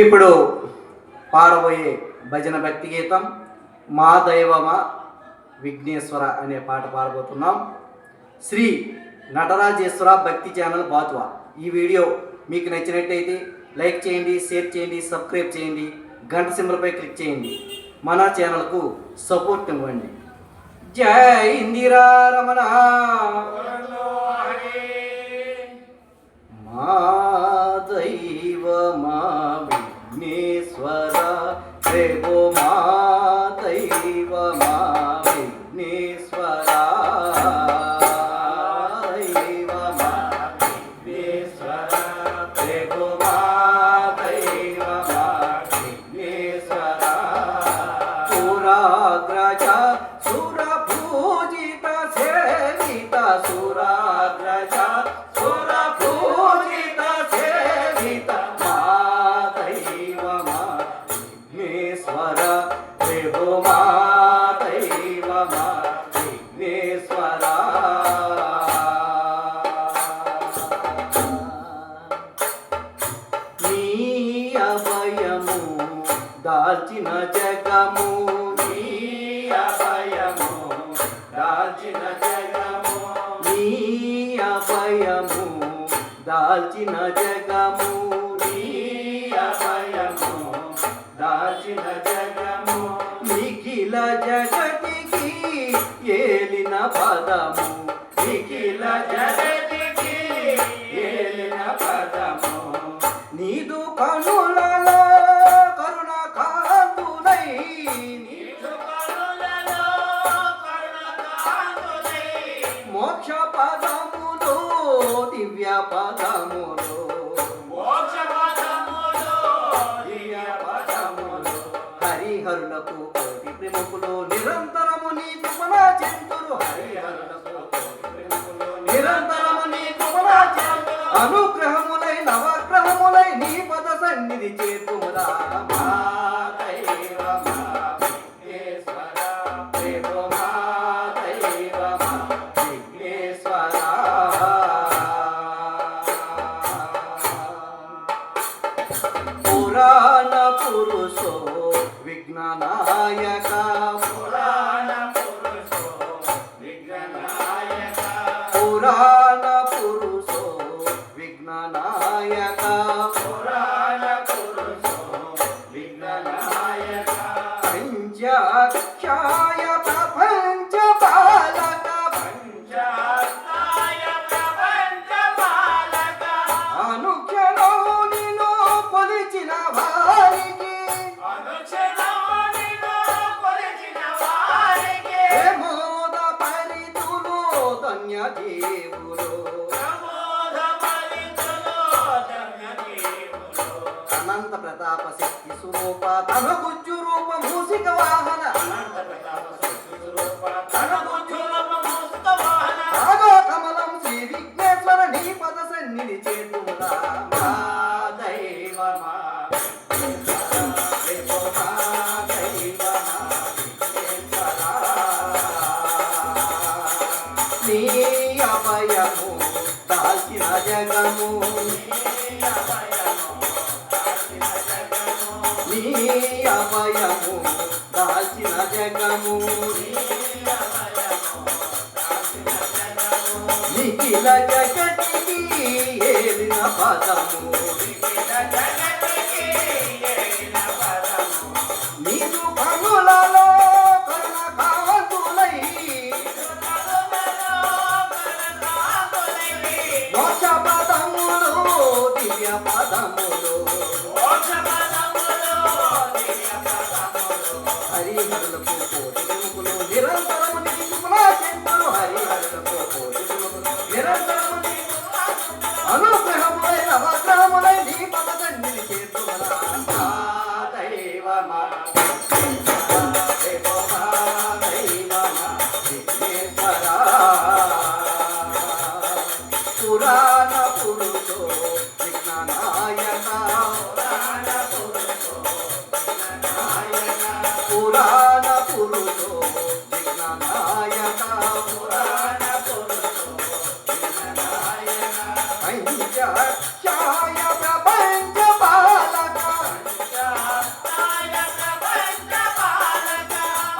ఇప్పుడు పాడబోయే భజన భక్తి గీతం మా దైవమా విఘ్నేశ్వర అనే పాట పాడబోతున్నాం. శ్రీ నటరాజేశ్వర భక్తి ఛానల్ బాతువా. ఈ వీడియో మీకు నచ్చినట్టయితే లైక్ చేయండి షేర్ చేయండి సబ్స్క్రైబ్ చేయండి గంట సింబల్పై క్లిక్ చేయండి. మన ఛానల్కు సపోర్ట్ ఇవ్వండి. జై ఇందిరా రమణ. దాల్చిన జగము నీ అభయము దాల్చిన జగము నీ అభయము దాల్చిన జగము నీ అభయము దాల్చిన జగము నిఖిల జగతికి ఏలిన పదము. పదములో. హరిహరులకు కోటి ప్రేమకులు నిరంతరము నీ కృపణ చెందురు. హరిహరులకు నిరంతరము నీ కృపణ అనుగ్రహములై నవగ్రహములై నీ పద సన్నిధి చేతుమురా విఘ్ననాయక. పురాణ పురుషో విఘ్ననాయక. పురాణ పురుషో విఘ్ననాయక పురాణ పురుషో విఘ్ననాయక పంచాక్షాయ అనంత ప్రతాప శక్తి స్వరూప తన గుజ్జు రూప మూసిక వాహన. కమలం శ్రీ విఘ్నేశ్వర నీ పద సన్నిధి చేతులా నీ అభయము దాల్చిన జగము జగము నిఖిల జగతికి ఏలిన పదము. నీదు కనులలో కరుణ కాంతులై మోక్ష పదములు దివ్య పదములు. హరిహరులకు